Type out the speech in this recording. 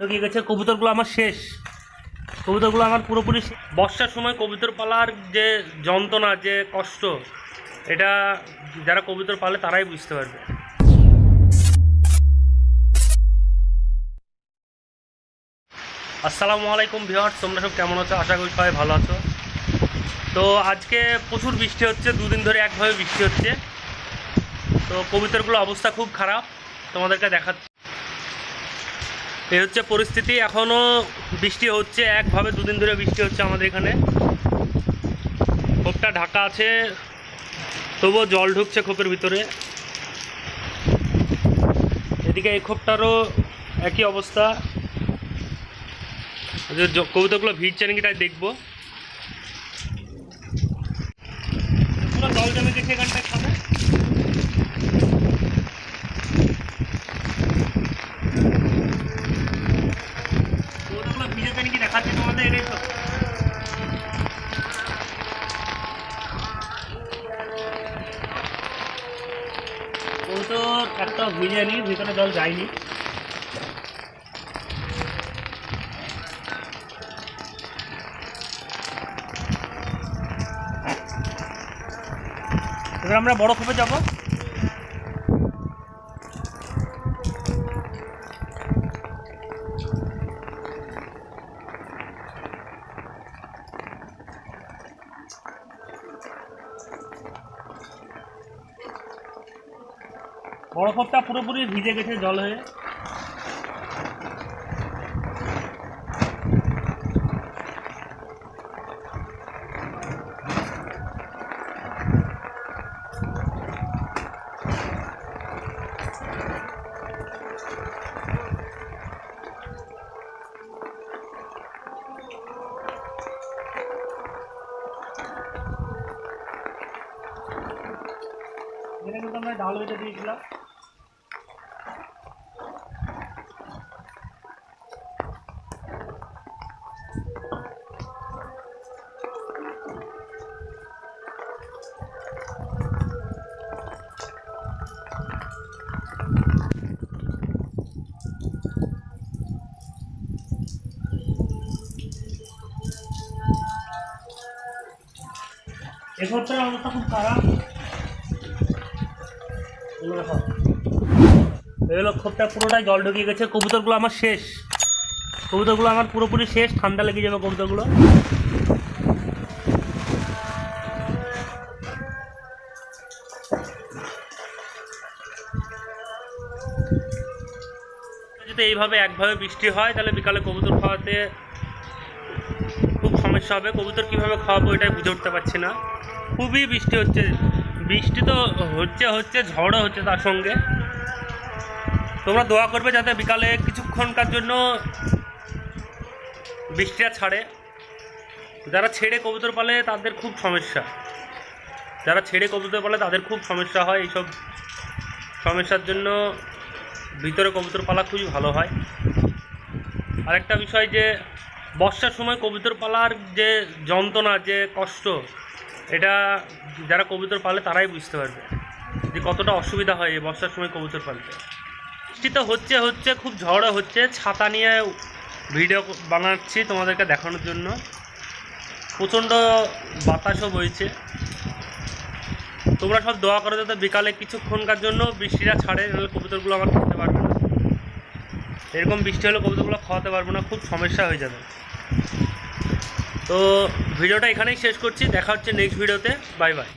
ঢুকে গেছে, কবুতরগুলো আমার শেষ। কবুতরগুলো আমার পুরোপুরি বর্ষার সময় কবুতর পালার যে যন্ত্রণা, যে কষ্ট, এটা যারা কবুতর পালে তারাই বুঝতে পারবে। আসসালামু আলাইকুম ভিওয়ার্স তোমরা সব কেমন আছো? আশা করি সবাই ভালো আছো। তো আজকে প্রচুর বৃষ্টি হচ্ছে, দুদিন ধরে একভাবে বৃষ্টি হচ্ছে। তো কবুতরগুলো অবস্থা খুব খারাপ, তোমাদেরকে দেখাচ্ছি। এই হচ্ছে পরিস্থিতি এখনও বৃষ্টি হচ্ছে, একভাবে দুদিন ধরে বৃষ্টি হচ্ছে আমাদের এখানে। খোপটা ঢাকা আছে, তবুও জল ঢুকছে খোপের ভিতরে। এদিকে এই খোপটারও একই অবস্থা। কবিতাগুলো ভিড়ছে নাকি তাই দেখব। জল জমে গেছে এখানটায় খাবে কবুতরগুলো ভিজেছে নাকি দেখাচ্ছি তো একটা ভিজেনি ভিতরে জল যায়নি। এবার আমরা বড় খোপে যাব। খোপটা পুরোপুরি ভিজে গেছে জল হয়ে। ডাল বেঁধে দিয়েছিলাম। এ ঘরটার অবস্থা খুব খারাপ এগুলো খোপটা পুরোটাই জল ঢুকিয়ে গেছে, কবুতরগুলো আমার শেষ। কবুতরগুলো আমার পুরোপুরি শেষ, ঠান্ডা লেগে যাবে কবুতরগুলো। যদি এইভাবে একভাবে বৃষ্টি হয়, তাহলে বিকালে কবুতর খাওয়াতে হবে কবুতর কীভাবে খাওয়াবো এটাই বুঝে উঠতে পারছি না। খুবই বৃষ্টি হচ্ছে। বৃষ্টি তো হচ্ছে হচ্ছে, ঝড়ও হচ্ছে তার সঙ্গে। তোমরা দোয়া করবে যাতে বিকালে কিছুক্ষণকার জন্য বৃষ্টিটা ছাড়ে। যারা ছেড়ে কবুতর পালে তাদের খুব সমস্যা। যারা ছেড়ে কবুতর পালে তাদের খুব সমস্যা হয়। এইসব সমস্যার জন্য ভিতরে কবুতর পালা খুবই ভালো হয়। আরেকটা বিষয় যে বর্ষার সময় কবুতর পালার যে যন্ত্রণা, যে কষ্ট, এটা যারা কবুতর পালে তারাই বুঝতে পারবে যে কতটা অসুবিধা হয় এই বর্ষার সময় কবুতর পালতে। তো হচ্ছে হচ্ছে, খুব ঝড়ও হচ্ছে। ছাতা নিয়ে ভিডিও বানাচ্ছি তোমাদেরকে দেখানোর জন্য। প্রচণ্ড বাতাসও বইছে। তোমরা সব দোয়া করো যাতে বিকালে কিছুক্ষণকার জন্য বৃষ্টিটা ছাড়ে, নাহলে কবুতরগুলো আমার খেতে পারবে না। এরকম বৃষ্টি হলে কবুতরগুলো খাওয়াতে পারব না, খুব সমস্যা হয়ে যাবে। তো ভিডিওটা এখানেই শেষ করছি। দেখা হচ্ছে নেক্সট ভিডিওতে বাই বাই